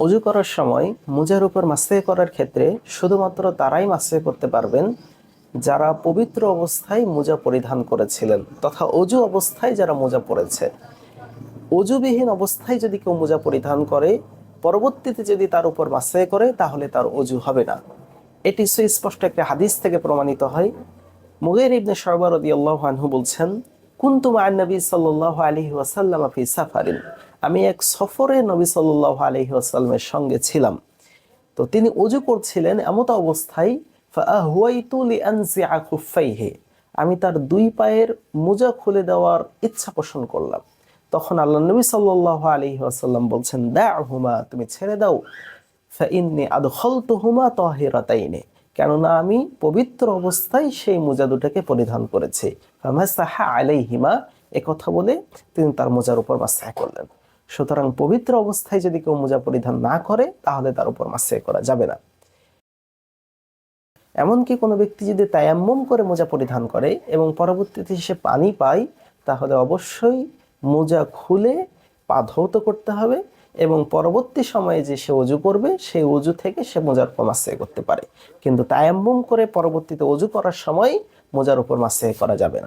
অজু করার সময় মোজার উপর মাসে করার ক্ষেত্রে শুধুমাত্র তারাই মাসে করতে পারবেন যারা পবিত্র অবস্থায় মোজা পরিধান করেছিলেন তথা অজু অবস্থায় যারা মোজা পরেছে অজুবিহীন অবস্থায় যদি কেউ মোজা পরিধান করে, পরবর্তীতে যদি তার উপর মাসে করে, তাহলে তার অজু হবে না। এটি সুস্পষ্ট একটা হাদিস থেকে প্রমাণিত হয়। মুগের ইবনে সরবার রদিয়াল্লাহু আনহু বলছেন, কুনতু মা নবী সাল্লাল্লাহু আলাইহি ওয়াসাল্লাম ফি সাফারিন। আমি এক সফরে নবী সাল্লাল্লাহু আলাইহি ওয়াসাল্লামের সঙ্গে ছিলাম। তো তিনি অজু করছিলেন এমত অবস্থায় আমি তার দুই পায়ের মোজা খুলে দেওয়ার ইচ্ছা পোষণ করলাম। তখন আল্লাহ নবী সাল্লাল্লাহু আলাইহি ওয়াসাল্লাম বলছেন দাহুমা তুমি ছেড়ে দাও। ফাইন্নি আদখালতুহুমা তাহিরাতাইনি কেননা আমি পবিত্র অবস্থায় সেই মোজা দুটাকে পরিধান করেছি। ফামাসাহা আলাইহিমা এ কথা বলে তিনি তার মোজার উপর মাসাহ করলেন। সুতরাং পবিত্র অবস্থায় যদি কেউ মোজা পরিধান না করে, তাহলে তার উপর মাসে করা যাবে না। এমনকি কোনো ব্যক্তি যদি তায়াম্মম করে মোজা পরিধান করে এবং পরবর্তীতে সে পানি পায়, তাহলে অবশ্যই মোজা খুলে পা ধৌত করতে হবে এবং পরবর্তী সময়ে যে সে অজু করবে, সেই অজু থেকে সে মোজার উপর মাসে করতে পারে। কিন্তু তায়াম্মম করে পরবর্তীতে অজু করার সময় মোজার উপর মাসে করা যাবে না।